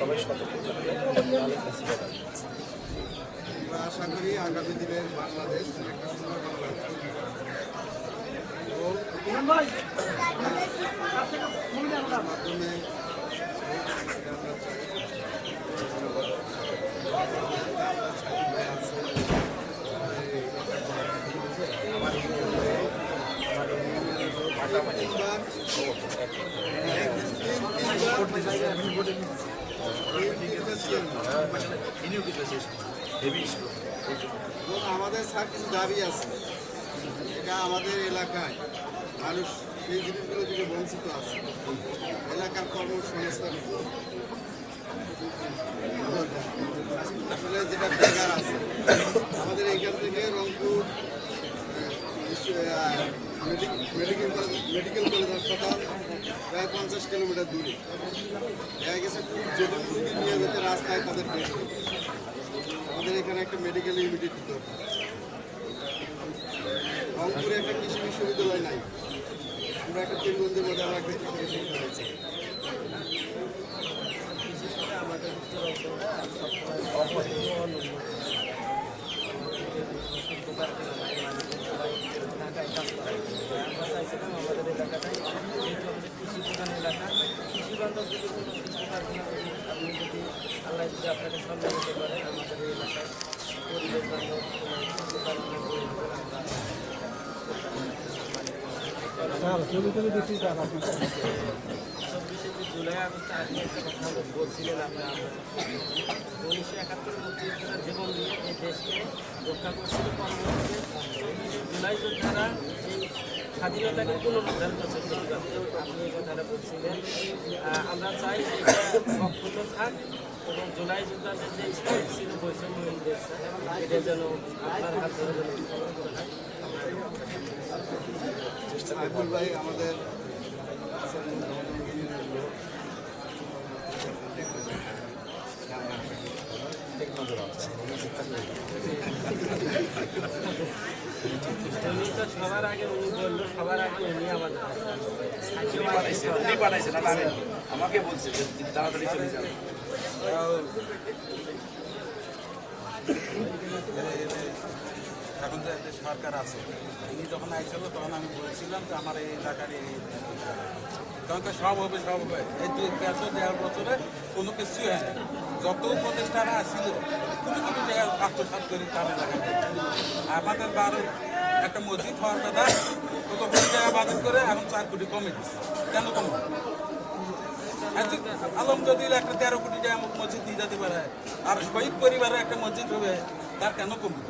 সবাই সতর্ক থাকবে আশা করি আগামী দিনের বাংলাদেশ একটা সুন্দর মাধ্যমে আমরা আমাদের স্যার কিছু দাবি আছে। এটা আমাদের এলাকায় মানুষ এই জিনিসগুলো থেকে বঞ্চিত আছে। এলাকার কর্মসংস্থান আসলে যেটা বেকার আছে, আমাদের এইখান থেকে রংপুর মেডিকেল মেডিকেল কলেজ হাসপাতাল প্রায় পঞ্চাশ কিলোমিটার দূরে। দেখা গেছে যেটুকু রুগী নিয়ে যেতে রাস্তায় তাদের আমাদের এখানে একটা মেডিকেল ইউনিট দরকার। রংপুরে একটা কৃষি বিশ্ববিদ্যালয় নাই। আমরা একটা পীরগঞ্জের মধ্যে আমরা একটা আমাদের এলাকাটাই যেহেতু আমাদের কৃষি প্রধান এলাকা কৃষি বান্ধব যদি কোনো কৃষি কারখানা যদি আপনি যদি আল্লাহ যদি আপনাকে সম্মান দিতে পারে আমাদের এই এলাকায়। পরিবেশ চব্বিশে জুলাই আগস্টে আপনি একটা কথা বলে বলছিলেন আপনি উনিশশো একাত্তর মুক্তিযোদ্ধারা জীবন দিয়ে এই দেশকে রক্ষা করছিল পরবর্তীতে জুলাই যোদ্ধারা স্বাধীনতাকে পুনরুদ্ধার করছে আপনি এই কথাটা বলছিলেন। আমরা চাই এটা অক্ষুণ্ণ থাক এবং জুলাই যোদ্ধাদের যে স্ট্রাইক ছিল বৈষম্যহীনদের এটা যেন আপনার হাত ভাই আমাদের আমাকে বলছে তাড়াতাড়ি চলে যাবে এখন যে যে সরকার আছে উনি যখন আইছিল তখন আমি বলেছিলাম যে আমার এই এলাকার এই তখন তো সব হবে সব হবে এই বছর দেড় বছরে কোনো কিছুই হয় না যত প্রতিষ্ঠানে আসছিল কোনো কোনো জায়গায় আত্মসাত করি তার এলাকায় আমাদের বারো একটা মসজিদ হওয়ার কথা কত কোটি জায়গা বাজেট করে এখন চার কোটি কমে দিচ্ছে কেন কমে আচ্ছা, আলমগীর একটা তেরো কোটি টাকা মসজিদ দিয়ে যেতে পারে আর শহীদ পরিবারের একটা মসজিদ হবে তার কেন কমবে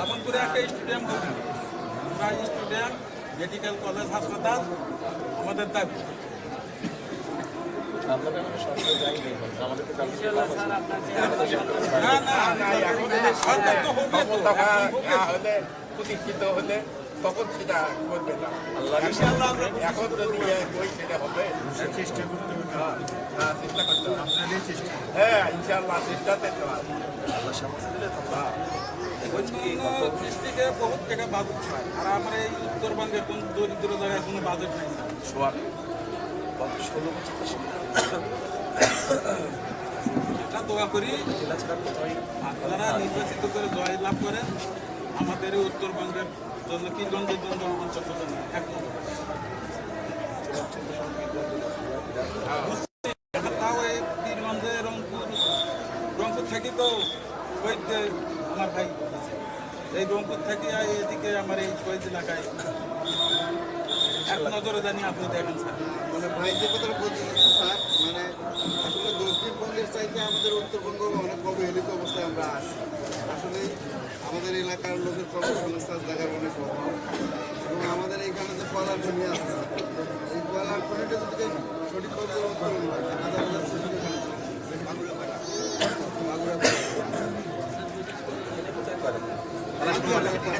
আমনপুরে একটা স্টেডিয়াম হবে। আমরা মেডিকেল কলেজ হাসপাতাল আমাদের দাবি হবে হলে প্রতিষ্ঠিত হলে তখন সেটা করবে না। এখন যদি ওই সেটা হবে। চেষ্টা করতে হবে। হ্যাঁ চেষ্টা করতে হবে। হ্যাঁ ইনশাল্লাহ চেষ্টাতে তো আছে। আল্লাহ সামনে দিলে ডিস্ট্রিক্টে বহুত টাকা বাজেট হয় আর আমার এই উত্তরবঙ্গের কোন দরিদ্র জায়গায় কোনো বাজেট নেই সোয়ার ষোলো। এটা দোয়া করি যারা নির্বাচিত করে জয় লাভ করেন আমাদের উত্তরবঙ্গের জন্য জন্য অঞ্চলের জন্য। তাও এই পীরগঞ্জে রংপুর রংপুর থেকে তো আমার ভাই। এই রংপুর থেকে এদিকে আমার এই শহীদ এলাকায়। এক নজরে জানি আপনি দেখেন, স্যার। মানে ভাই যে কথাটা বলতে স্যার মানে আসলে দক্ষিণবঙ্গের চাইতে আমাদের উত্তরবঙ্গ অনেক অবহেলিত অবস্থায় আমরা আছি। আসলে আমাদের এলাকার লোকের কর্মসংস্থান জায়গার অনেক অভাব এবং আমাদের এইখানে যে কলার জমি আছে এই কলার খনিটা যদি সঠিকভাবে উত্তোলন হাজার হাজার শ্রমিক এখানে চলে আসে। বাগুড়া থাকা। বাগুড়া থাকা। এখানেও আছে স্যার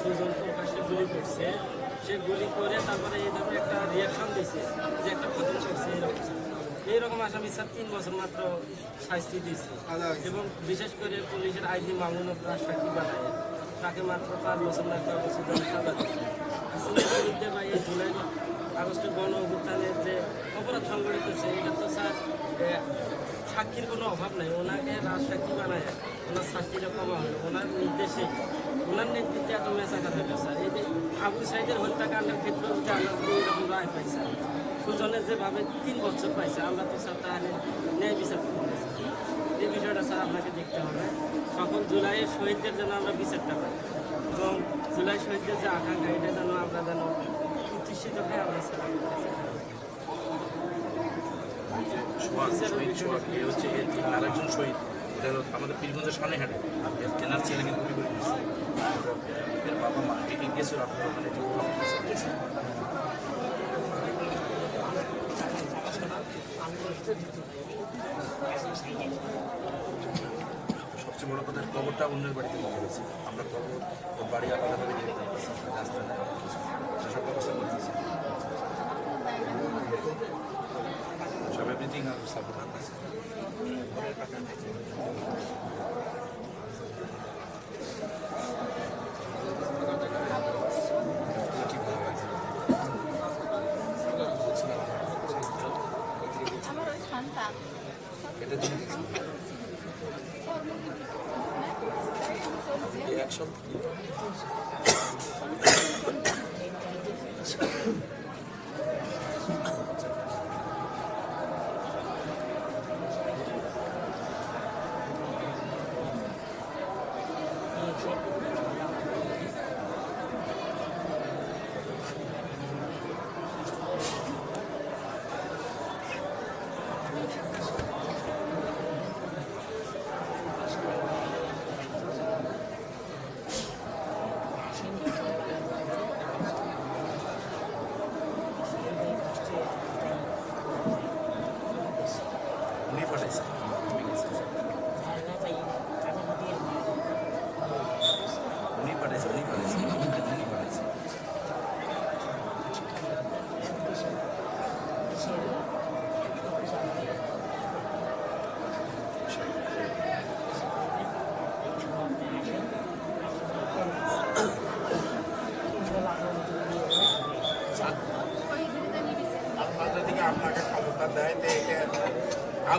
সুজন প্রকাশ্যে গুলি করছে সে গুলি করে তারপরে এই ধরনের একটা রিয়াকশন দিয়েছে। যে একটা খতম এরকম এইরকম আসামি স্যার তিন বছর মাত্র শাস্তি দিয়েছে। এবং বিশেষ করে পুলিশের আইজি মামুন রাষ্ট্রপতি বানায়। তাকে মাত্র পাঁচ বছর না ছয় বছর ধরে সাজা দিচ্ছে বা এই জুলাই আগস্টের গণ অভ্যুত্থানের যে অপরাধ সংগঠিত হচ্ছে এটা তো স্যার সাক্ষীর কোনো অভাব নাই। ওনাকে রাজসাক্ষী বানায়। ওনার শাস্তিটা কমা হলো। ওনার নির্দেশে ওনার নেতৃত্বে এত মেসাকার হলো স্যার এই যে আবু সাইদের হত্যাকাণ্ডের ক্ষেত্রে আমরা এরকম রায় পাই স্যার সুজনের যেভাবে তিন বছর পাইছে, আমরা তো স্যার তাহলে ন্যায় বিচার করব এই বিষয়টা স্যার আপনাকে দেখতে হবে। সকল জুলাইয়ের শহীদদের যেন আমরা বিচারটা পাই। এবং জুলাই শহীদদের যে আকাঙ্ক্ষা, এটা যেন আমরা যেন প্রতিষ্ঠিত হয়ে আমরা স্যার শহীদ সোহাগ হচ্ছে আরেকজন শহীদ আমাদের পীরগঞ্জের সামনে হাটে। এর তেনার ছেলে কিন্তু দিয়েছে এর বাবা মা এ গেছিল আপনার ওখানে যে গেছে। সবচেয়ে বড় কথা, কবরটা অন্যের বাড়িতে নিয়ে গেছে। আমরা কবর ওর বাড়ি আলাদাভাবে নিয়ে যেতে পারছি রাস্তায় না সেসব ব্যবস্থা করে দিয়েছি। সব এভরিথিং আর সাপোর্ট আছে। action.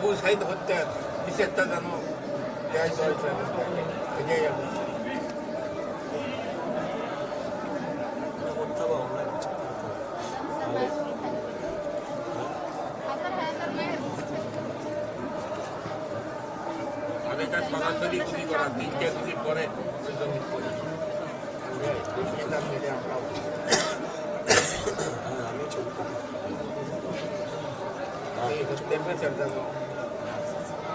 আবু সাইদ হত্যার বিচারটা যেন দেয় এটাই আমি আগেকার সরাসরি গুলি করা পরে করি এটা মিলে আমরা এই টেম্পারেচার যেন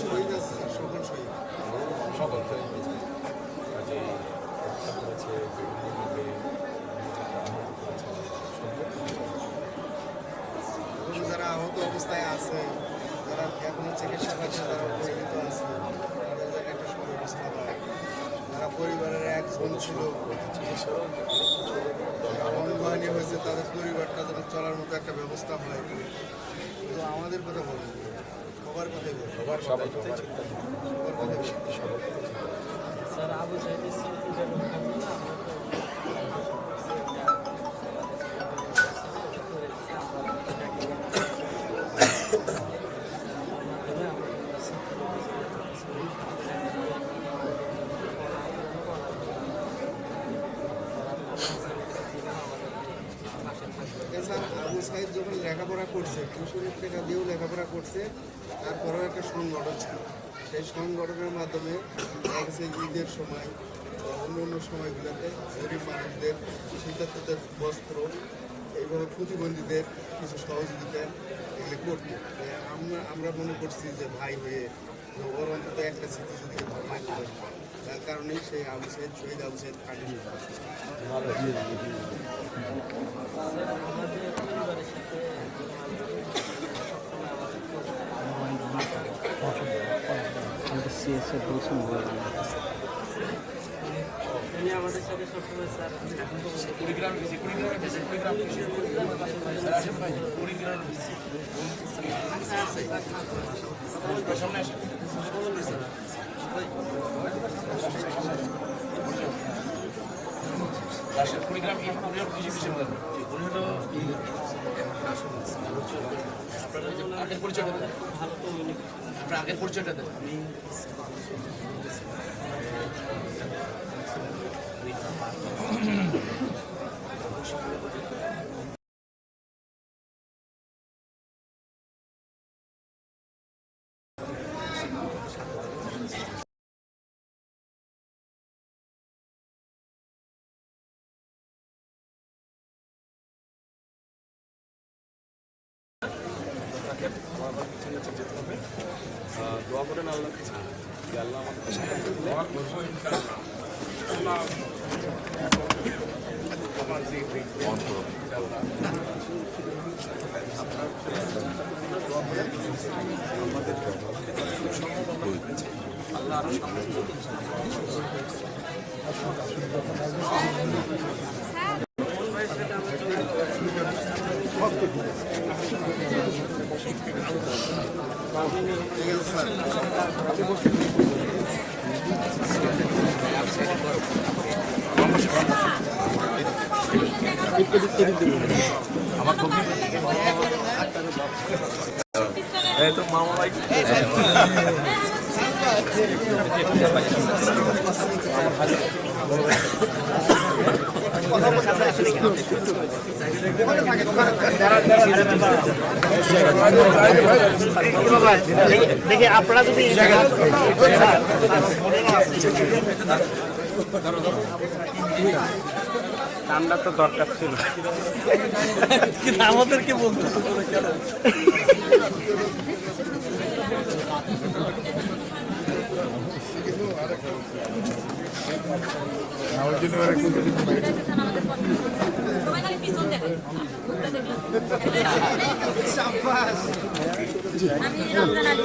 শহীদ আছে স্যার, সকল শহীদ সকল কাজে হত্যা করেছে বিভিন্নভাবে অবস্থায় আছে যারা এখনও চিকিৎসা পাচ্ছে তারা পরিচিত আছে তাদের একটা সুব্যবস্থা হয় যারা পরিবারের এক বোন ছিল অঙ্গহানি হয়েছে তাদের পরিবারটা চলার মতো একটা ব্যবস্থা হয় তো আমাদের কথা বলব সবার লেখাপড়া টাকা দিয়েও লেখাপড়া করছে, তারপরেও একটা সংগঠন ছিল। সেই সংগঠনের মাধ্যমে ঈদের সময় অন্য অন্য সময়গুলোতে গরিব মানুষদের শীতার্থদের বস্ত্র এইভাবে প্রতিবন্ধীদের কিছু সহযোগিতা এগুলি করতো। আমরা আমরা মনে করছি যে ভাই হয়ে ওর অন্তত একটা স্মৃতি যদি তার কারণেই সেই আবু সাইদ শহীদ আবু সাইদ কাটি আমাদের পরিবারের সাথে উনি আমাদের সাথে সবসময় স্যার কুড়িগ্রাম কুড়িগ্রাম কুড়িগ্রাম সামনে আসেন আসেন কুড়িগ্রাম এই কুড়িগ্রাম কৃষি বিষয় বলেন উনি হলো আপনাদের যে আগের পরিচয়টা দেন আপনার আগের পরিচয়টা দেন। আমার যে আল্লাহ আমাদের সাথে থাকলে আমাদের সম্ভব আমরা করেছি আল্লাহ আরও সামনে এই তো মামা ভাই দেখি আপনারা যদি ঠান্ডা তো দরকার ছিল। কিন্তু আমাদেরকে বলতে আমি আলী।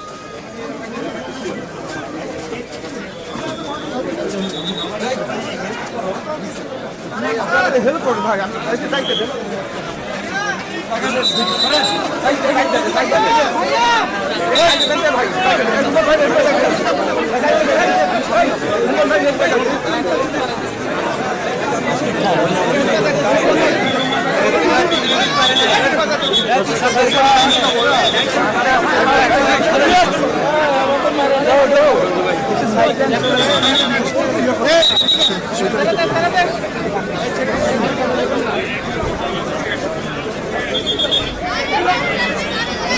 হেল্প করুন ভাই আমি দায়িত্ব দেন আমি